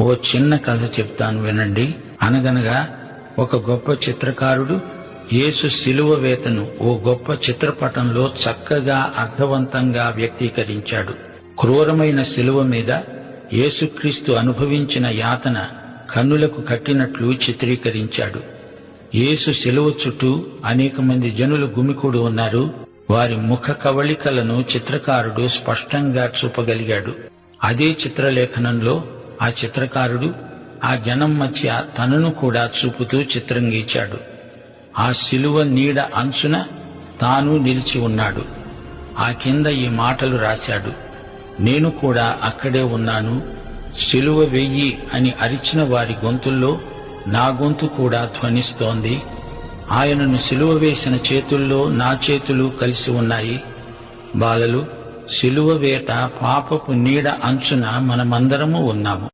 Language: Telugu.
ఓ చిన్న కథ చెప్తాను వినండి. అనగనగా ఒక గొప్ప చిత్రకారుడు యేసు శిలువ వేతను ఓ గొప్ప చిత్రపటంలో చక్కగా అర్థవంతంగా వ్యక్తీకరించాడు. క్రూరమైన శిలువ మీద యేసుక్రీస్తు అనుభవించిన యాతన కన్నులకు కట్టినట్లు చిత్రీకరించాడు. యేసు శిలువ చుట్టూ అనేక మంది జనులు గుమికూడి ఉన్నారు. వారి ముఖ కవళికలను చిత్రకారుడు స్పష్టంగా చూపగలిగాడు. అదే చిత్రలేఖనంలో ఆ చిత్రకారుడు ఆ జనం మధ్య తనను కూడా చూపుతూ చిత్రం గీచాడు ఆ శిలువ నీడ అంచున తాను నిలిచి ఉన్నాడు. ఆ కింద ఈ మాటలు రాశాడు. నేను కూడా అక్కడే ఉన్నాను. శిలువ వెయ్యి అని అరిచిన వారి గొంతుల్లో నా గొంతు కూడా ధ్వనిస్తోంది. ఆయనను శిలువ వేసిన చేతుల్లో నా చేతులు కలిసి ఉన్నాయి. బాలలు శిలువ వేట పాపపు నీడ అంచున మనమందరము ఉన్నాము.